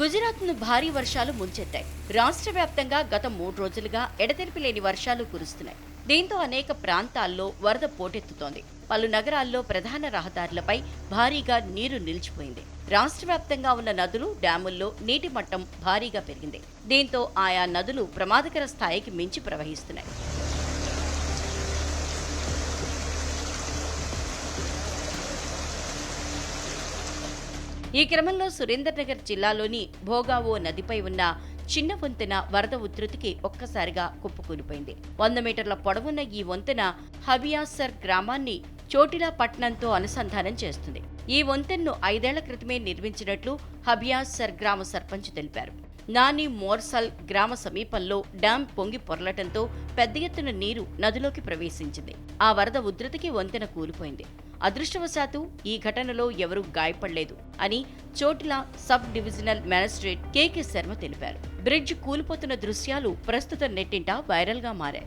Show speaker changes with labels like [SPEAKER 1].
[SPEAKER 1] గుజరాత్ను భారీ వర్షాలు ముంచెత్తాయి. రాష్ట్ర వ్యాప్తంగా గత మూడు రోజులుగా ఎడతెరిపి లేని వర్షాలు కురుస్తున్నాయి. దీంతో అనేక ప్రాంతాల్లో వరద పోటెత్తుతోంది. పలు నగరాల్లో ప్రధాన రహదారులపై భారీగా నీరు నిలిచిపోయింది. రాష్ట్ర వ్యాప్తంగా ఉన్న నదులు డ్యాముల్లో నీటి మట్టం భారీగా పెరిగింది. దీంతో ఆయా నదులు ప్రమాదకర స్థాయికి మించి ప్రవహిస్తున్నాయి. ఈ క్రమంలో సురేందర్ నగర్ జిల్లాలోని భోగావో నదిపై ఉన్న చిన్న వంతెన వరద ఉధృతికి ఒక్కసారిగా కుప్పకూలిపోయింది. వంద మీటర్ల పొడవున్న ఈ వంతెన హబియాసర్ గ్రామాన్ని చోటిలా పట్టణంతో అనుసంధానం చేస్తుంది. ఈ వంతెన్ను ఐదేళ్ళ క్రితమే నిర్మించినట్లు హబియాసర్ గ్రామ సర్పంచ్ తెలిపారు. నాని మోర్సల్ గ్రామ సమీపంలో డ్యాం పొంగి పొరలటంతో పెద్ద ఎత్తున నీరు నదిలోకి ప్రవేశించింది. ఆ వరద ఉధృతికి వంతెన కూలిపోయింది. అదృష్టవశాత్తు ఈ ఘటనలో ఎవరూ గాయపడలేదు అని చోట్ల sub divisional magistrate KK Sharma తెలిపారు. బ్రిడ్జ్ కూలిపోతున్న దృశ్యాలు ప్రస్తుతం నెట్టింట వైరల్గా మారాయి.